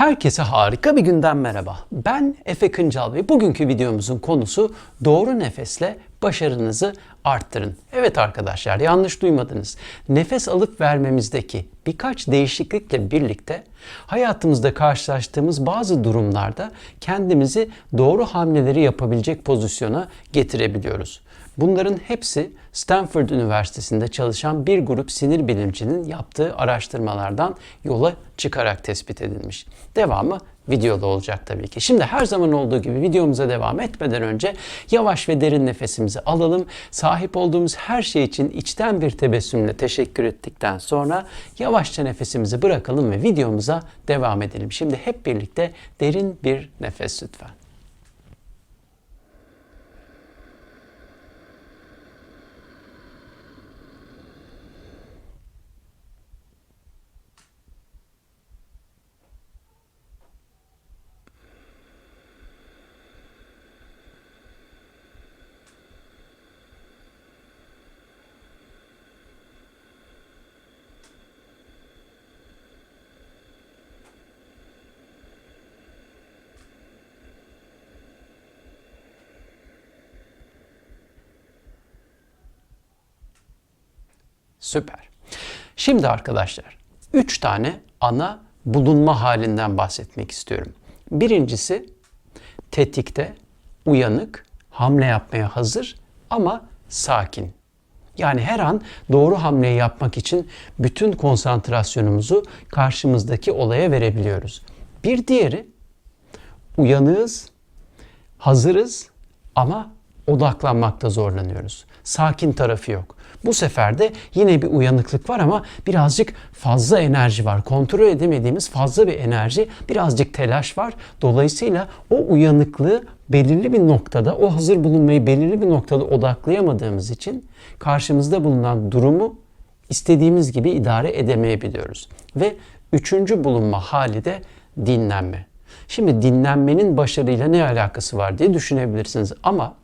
Herkese harika bir günden merhaba. Ben Efe Kıncal ve bugünkü videomuzun konusu doğru nefesle başarınızı arttırın. Evet arkadaşlar yanlış duymadınız. Nefes alıp vermemizdeki birkaç değişiklikle birlikte hayatımızda karşılaştığımız bazı durumlarda kendimizi doğru hamleleri yapabilecek pozisyona getirebiliyoruz. Bunların hepsi Stanford Üniversitesi'nde çalışan bir grup sinir bilimcinin yaptığı araştırmalardan yola çıkarak tespit edilmiş. Devamı videoda olacak tabii ki. Şimdi her zaman olduğu gibi videomuza devam etmeden önce yavaş ve derin nefesimizi alalım. Sahip olduğumuz her şey için içten bir tebessümle teşekkür ettikten sonra yavaşça nefesimizi bırakalım ve videomuza devam edelim. Şimdi hep birlikte derin bir nefes lütfen. Süper. Şimdi arkadaşlar 3 tane ana bulunma halinden bahsetmek istiyorum. Birincisi tetikte, uyanık, hamle yapmaya hazır ama sakin. Yani her an doğru hamleyi yapmak için bütün konsantrasyonumuzu karşımızdaki olaya verebiliyoruz. Bir diğeri uyanığız, hazırız ama odaklanmakta zorlanıyoruz. Sakin tarafı yok. Bu sefer de yine bir uyanıklık var ama birazcık fazla enerji var. Kontrol edemediğimiz fazla bir enerji, birazcık telaş var. Dolayısıyla o uyanıklığı belirli bir noktada, o hazır bulunmayı belirli bir noktada odaklayamadığımız için karşımızda bulunan durumu istediğimiz gibi idare edemeyebiliyoruz. Ve üçüncü bulunma hali de dinlenme. Şimdi dinlenmenin başarıyla ne alakası var diye düşünebilirsiniz ama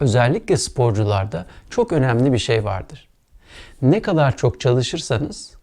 özellikle sporcularda çok önemli bir şey vardır. Ne kadar çok çalışırsanız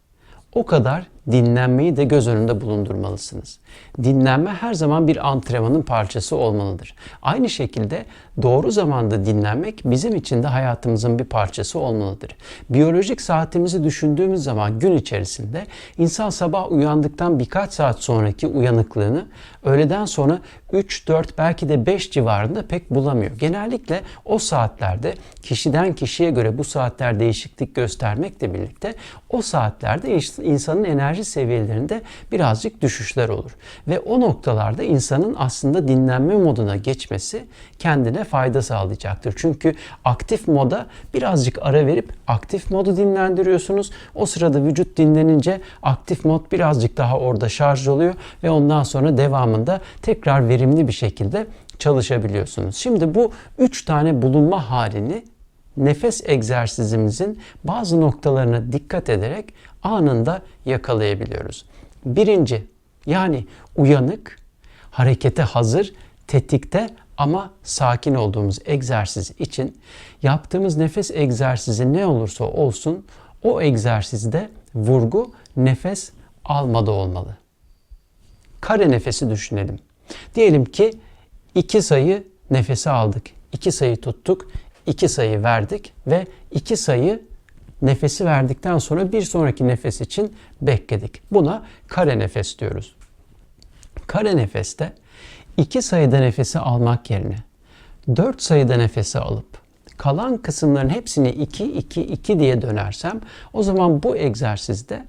o kadar dinlenmeyi de göz önünde bulundurmalısınız. Dinlenme her zaman bir antrenmanın parçası olmalıdır. Aynı şekilde doğru zamanda dinlenmek bizim için de hayatımızın bir parçası olmalıdır. Biyolojik saatimizi düşündüğümüz zaman gün içerisinde insan sabah uyandıktan birkaç saat sonraki uyanıklığını öğleden sonra 3, 4 belki de 5 civarında pek bulamıyor. Genellikle o saatlerde kişiden kişiye göre bu saatler değişiklik göstermekle birlikte o saatlerde insanın enerji seviyelerinde birazcık düşüşler olur. Ve o noktalarda insanın aslında dinlenme moduna geçmesi kendine fayda sağlayacaktır. Çünkü aktif moda birazcık ara verip aktif modu dinlendiriyorsunuz. O sırada vücut dinlenince aktif mod birazcık daha orada şarj oluyor ve ondan sonra devamında tekrar verimli bir şekilde çalışabiliyorsunuz. Şimdi bu üç tane bulunma halini nefes egzersizimizin bazı noktalarına dikkat ederek anında yakalayabiliyoruz. Birinci yani uyanık, harekete hazır, tetikte ama sakin olduğumuz egzersiz için yaptığımız nefes egzersizi ne olursa olsun o egzersizde vurgu nefes almada olmalı. Kare nefesi düşünelim. Diyelim ki iki sayı nefesi aldık. iki sayı tuttuk. iki sayı verdik ve iki sayı nefesi verdikten sonra bir sonraki nefes için bekledik. Buna kare nefes diyoruz. Kare nefeste iki sayıda nefesi almak yerine dört sayıda nefesi alıp kalan kısımların hepsini 2 2 2 diye dönersem o zaman bu egzersizde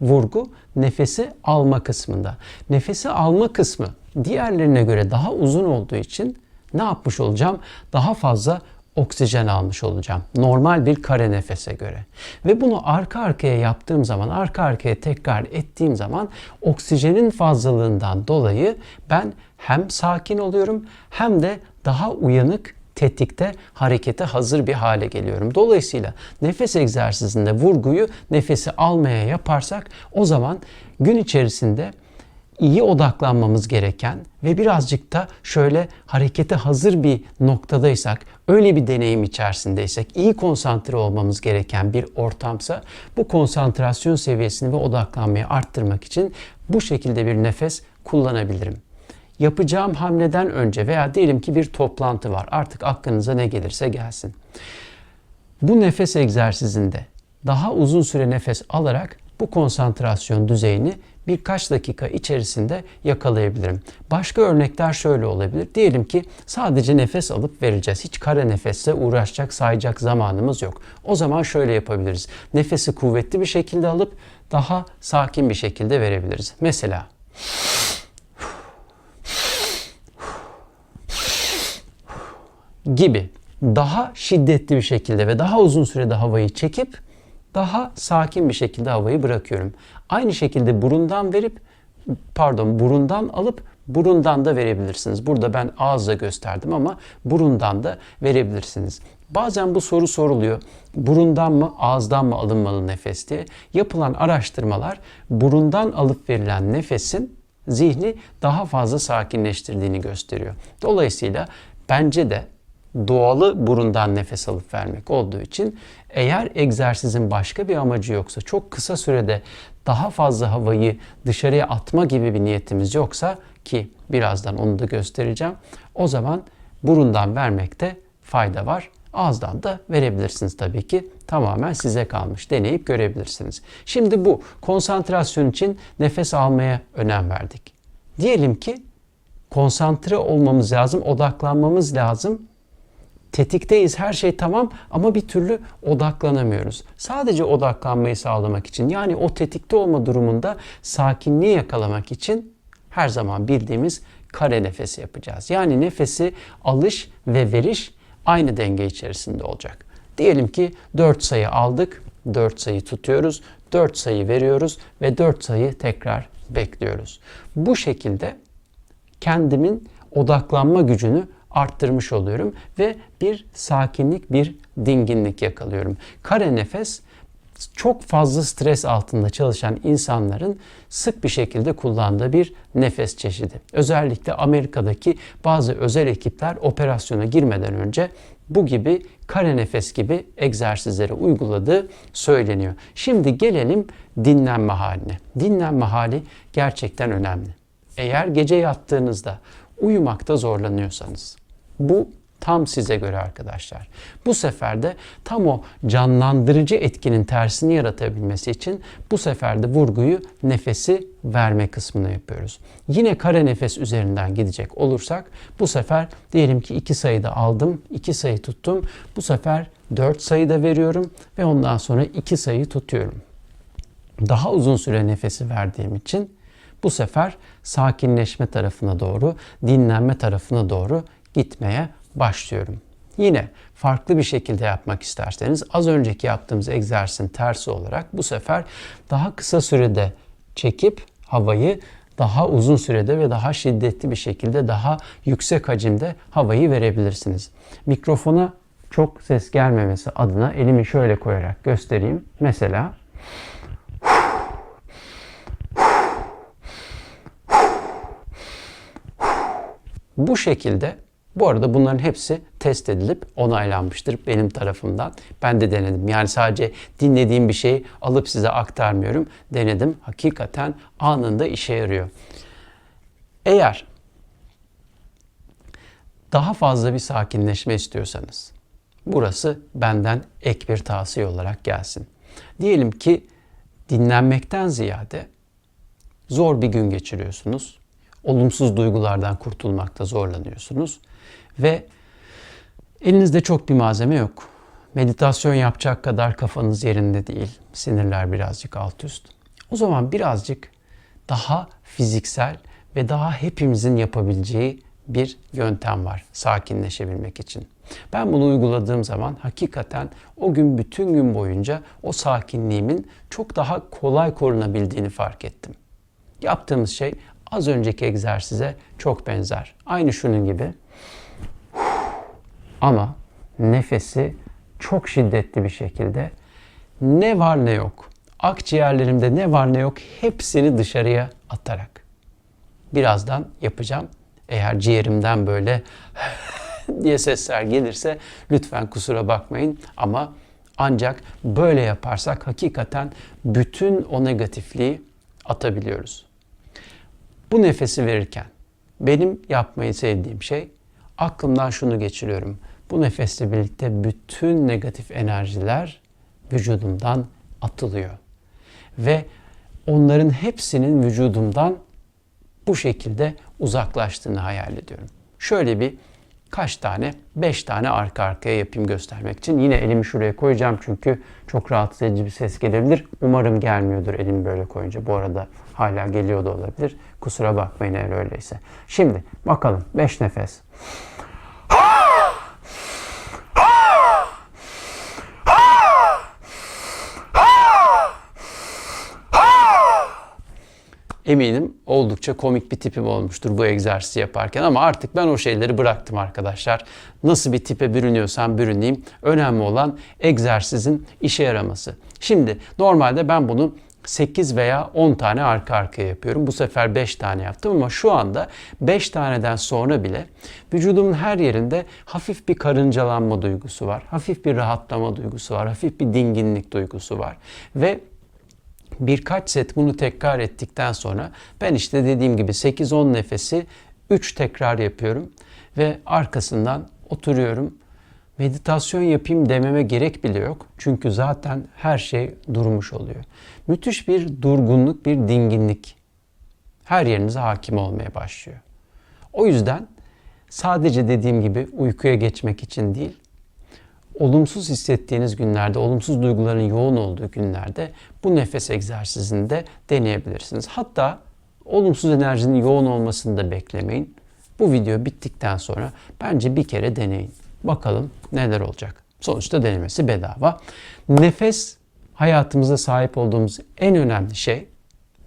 vurgu nefesi alma kısmında. Nefesi alma kısmı diğerlerine göre daha uzun olduğu için ne yapmış olacağım? Daha fazla oksijen almış olacağım. Normal bir kare nefese göre. Ve bunu arka arkaya yaptığım zaman, arka arkaya tekrar ettiğim zaman oksijenin fazlalığından dolayı ben hem sakin oluyorum hem de daha uyanık tetikte harekete hazır bir hale geliyorum. Dolayısıyla nefes egzersizinde vurguyu nefesi almaya yaparsak o zaman gün içerisinde iyi odaklanmamız gereken ve birazcık da şöyle harekete hazır bir noktadaysak, öyle bir deneyim içerisindeysek, iyi konsantre olmamız gereken bir ortamsa bu konsantrasyon seviyesini ve odaklanmayı arttırmak için bu şekilde bir nefes kullanabilirim. Yapacağım hamleden önce veya diyelim ki bir toplantı var. Artık aklınıza ne gelirse gelsin. Bu nefes egzersizinde daha uzun süre nefes alarak bu konsantrasyon düzeyini birkaç dakika içerisinde yakalayabilirim. Başka örnekler şöyle olabilir. Diyelim ki sadece nefes alıp vereceğiz. Hiç kare nefesle uğraşacak, sayacak zamanımız yok. O zaman şöyle yapabiliriz. Nefesi kuvvetli bir şekilde alıp daha sakin bir şekilde verebiliriz. Mesela gibi daha şiddetli bir şekilde ve daha uzun sürede havayı çekip daha sakin bir şekilde havayı bırakıyorum. Aynı şekilde burundan verip pardon burundan alıp burundan da verebilirsiniz. Burada ben ağızla gösterdim ama burundan da verebilirsiniz. Bazen bu soru soruluyor. Burundan mı ağızdan mı alınmalı nefes diye. Yapılan araştırmalar burundan alıp verilen nefesin zihni daha fazla sakinleştirdiğini gösteriyor. Dolayısıyla bence de doğalı burundan nefes alıp vermek olduğu için eğer egzersizin başka bir amacı yoksa çok kısa sürede daha fazla havayı dışarıya atma gibi bir niyetimiz yoksa ki birazdan onu da göstereceğim. O zaman burundan vermekte fayda var. Ağızdan da verebilirsiniz tabii ki. Tamamen size kalmış. Deneyip görebilirsiniz. Şimdi bu konsantrasyon için nefes almaya önem verdik. Diyelim ki konsantre olmamız lazım, odaklanmamız lazım tetikteyiz her şey tamam ama bir türlü odaklanamıyoruz. Sadece odaklanmayı sağlamak için yani o tetikte olma durumunda sakinliği yakalamak için her zaman bildiğimiz kare nefesi yapacağız. Yani nefesi alış ve veriş aynı denge içerisinde olacak. Diyelim ki 4 sayı aldık, 4 sayı tutuyoruz, 4 sayı veriyoruz ve 4 sayı tekrar bekliyoruz. Bu şekilde kendimin odaklanma gücünü arttırmış oluyorum ve bir sakinlik, bir dinginlik yakalıyorum. Kare nefes çok fazla stres altında çalışan insanların sık bir şekilde kullandığı bir nefes çeşidi. Özellikle Amerika'daki bazı özel ekipler operasyona girmeden önce bu gibi kare nefes gibi egzersizleri uyguladığı söyleniyor. Şimdi gelelim dinlenme haline. Dinlenme hali gerçekten önemli. Eğer gece yattığınızda uyumakta zorlanıyorsanız bu tam size göre arkadaşlar. Bu sefer de tam o canlandırıcı etkinin tersini yaratabilmesi için bu sefer de vurguyu nefesi verme kısmına yapıyoruz. Yine kare nefes üzerinden gidecek olursak bu sefer diyelim ki iki sayıda aldım, iki sayı tuttum. Bu sefer dört sayıda veriyorum ve ondan sonra iki sayı tutuyorum. Daha uzun süre nefesi verdiğim için bu sefer sakinleşme tarafına doğru, dinlenme tarafına doğru gitmeye başlıyorum. Yine farklı bir şekilde yapmak isterseniz az önceki yaptığımız egzersizin tersi olarak bu sefer daha kısa sürede çekip havayı daha uzun sürede ve daha şiddetli bir şekilde daha yüksek hacimde havayı verebilirsiniz. Mikrofona çok ses gelmemesi adına elimi şöyle koyarak göstereyim. Mesela bu şekilde bu arada bunların hepsi test edilip onaylanmıştır benim tarafımdan. Ben de denedim. Yani sadece dinlediğim bir şeyi alıp size aktarmıyorum. Denedim. Hakikaten anında işe yarıyor. Eğer daha fazla bir sakinleşme istiyorsanız burası benden ek bir tavsiye olarak gelsin. Diyelim ki dinlenmekten ziyade zor bir gün geçiriyorsunuz. Olumsuz duygulardan kurtulmakta zorlanıyorsunuz ve elinizde çok bir malzeme yok. Meditasyon yapacak kadar kafanız yerinde değil. Sinirler birazcık alt üst. O zaman birazcık daha fiziksel ve daha hepimizin yapabileceği bir yöntem var sakinleşebilmek için. Ben bunu uyguladığım zaman hakikaten o gün bütün gün boyunca o sakinliğimin çok daha kolay korunabildiğini fark ettim. Yaptığımız şey az önceki egzersize çok benzer. Aynı şunun gibi. Ama nefesi çok şiddetli bir şekilde ne var ne yok. Akciğerlerimde ne var ne yok hepsini dışarıya atarak. birazdan yapacağım. Eğer ciğerimden böyle diye sesler gelirse lütfen kusura bakmayın ama ancak böyle yaparsak hakikaten bütün o negatifliği atabiliyoruz. Bu nefesi verirken benim yapmayı sevdiğim şey aklımdan şunu geçiriyorum. Bu nefesle birlikte bütün negatif enerjiler vücudumdan atılıyor. Ve onların hepsinin vücudumdan bu şekilde uzaklaştığını hayal ediyorum. Şöyle bir kaç tane? 5 tane arka arkaya yapayım göstermek için. Yine elimi şuraya koyacağım çünkü çok rahatsız edici bir ses gelebilir. Umarım gelmiyordur elimi böyle koyunca. Bu arada hala geliyor da olabilir. Kusura bakmayın eğer öyleyse. Şimdi bakalım 5 nefes. Eminim oldukça komik bir tipim olmuştur bu egzersizi yaparken ama artık ben o şeyleri bıraktım arkadaşlar. Nasıl bir tipe bürünüyorsam bürüneyim. Önemli olan egzersizin işe yaraması. Şimdi normalde ben bunu 8 veya 10 tane arka arkaya yapıyorum. Bu sefer 5 tane yaptım ama şu anda 5 taneden sonra bile vücudumun her yerinde hafif bir karıncalanma duygusu var. Hafif bir rahatlama duygusu var. Hafif bir dinginlik duygusu var. Ve birkaç set bunu tekrar ettikten sonra ben işte dediğim gibi 8-10 nefesi 3 tekrar yapıyorum ve arkasından oturuyorum. Meditasyon yapayım dememe gerek bile yok. Çünkü zaten her şey durmuş oluyor. Müthiş bir durgunluk, bir dinginlik her yerinize hakim olmaya başlıyor. O yüzden sadece dediğim gibi uykuya geçmek için değil, olumsuz hissettiğiniz günlerde, olumsuz duyguların yoğun olduğu günlerde bu nefes egzersizini de deneyebilirsiniz. Hatta olumsuz enerjinin yoğun olmasını da beklemeyin. Bu video bittikten sonra bence bir kere deneyin. Bakalım neler olacak. Sonuçta denemesi bedava. Nefes hayatımızda sahip olduğumuz en önemli şey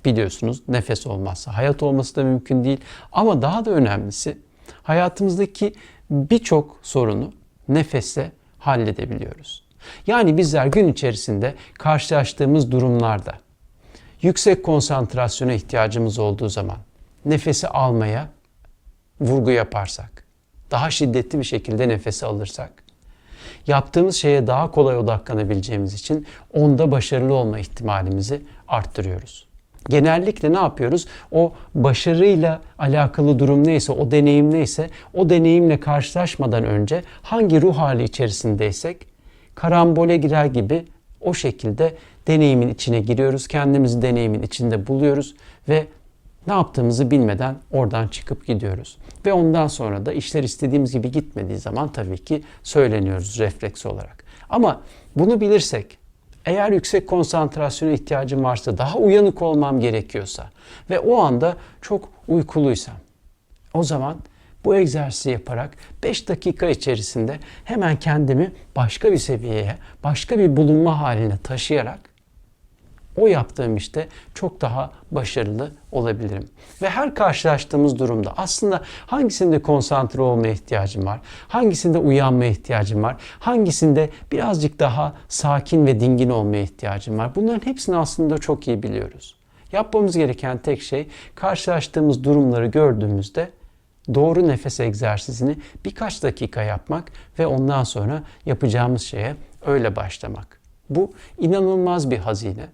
biliyorsunuz nefes olmazsa hayat olması da mümkün değil. Ama daha da önemlisi hayatımızdaki birçok sorunu nefesle halledebiliyoruz. Yani bizler gün içerisinde karşılaştığımız durumlarda yüksek konsantrasyona ihtiyacımız olduğu zaman nefesi almaya vurgu yaparsak, daha şiddetli bir şekilde nefesi alırsak, yaptığımız şeye daha kolay odaklanabileceğimiz için onda başarılı olma ihtimalimizi arttırıyoruz. Genellikle ne yapıyoruz? O başarıyla alakalı durum neyse, o deneyim neyse, o deneyimle karşılaşmadan önce hangi ruh hali içerisindeysek karambole girer gibi o şekilde deneyimin içine giriyoruz. Kendimizi deneyimin içinde buluyoruz ve ne yaptığımızı bilmeden oradan çıkıp gidiyoruz. Ve ondan sonra da işler istediğimiz gibi gitmediği zaman tabii ki söyleniyoruz refleks olarak. Ama bunu bilirsek, eğer yüksek konsantrasyona ihtiyacım varsa, daha uyanık olmam gerekiyorsa ve o anda çok uykuluysam, o zaman bu egzersizi yaparak 5 dakika içerisinde hemen kendimi başka bir seviyeye, başka bir bulunma haline taşıyarak o yaptığım işte çok daha başarılı olabilirim. Ve her karşılaştığımız durumda aslında hangisinde konsantre olmaya ihtiyacım var, hangisinde uyanmaya ihtiyacım var, hangisinde birazcık daha sakin ve dingin olmaya ihtiyacım var. Bunların hepsini aslında çok iyi biliyoruz. Yapmamız gereken tek şey karşılaştığımız durumları gördüğümüzde doğru nefes egzersizini birkaç dakika yapmak ve ondan sonra yapacağımız şeye öyle başlamak. Bu inanılmaz bir hazine.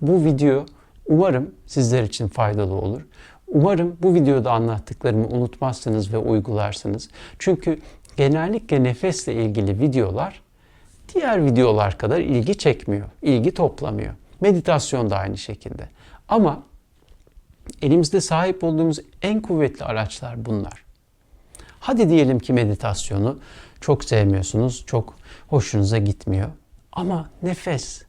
Bu video umarım sizler için faydalı olur. Umarım bu videoda anlattıklarımı unutmazsınız ve uygularsınız. Çünkü genellikle nefesle ilgili videolar diğer videolar kadar ilgi çekmiyor, ilgi toplamıyor. Meditasyon da aynı şekilde. Ama elimizde sahip olduğumuz en kuvvetli araçlar bunlar. Hadi diyelim ki meditasyonu çok sevmiyorsunuz, çok hoşunuza gitmiyor. Ama nefes,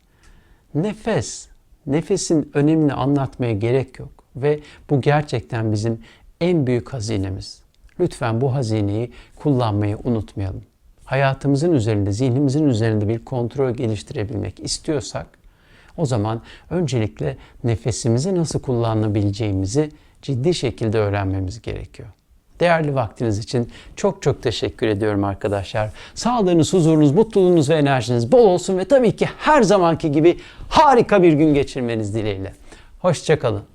nefes nefesin önemini anlatmaya gerek yok ve bu gerçekten bizim en büyük hazinemiz. Lütfen bu hazineyi kullanmayı unutmayalım. Hayatımızın üzerinde, zihnimizin üzerinde bir kontrol geliştirebilmek istiyorsak o zaman öncelikle nefesimizi nasıl kullanabileceğimizi ciddi şekilde öğrenmemiz gerekiyor. Değerli vaktiniz için çok çok teşekkür ediyorum arkadaşlar. Sağlığınız, huzurunuz, mutluluğunuz ve enerjiniz bol olsun ve tabii ki her zamanki gibi harika bir gün geçirmeniz dileğiyle. Hoşçakalın.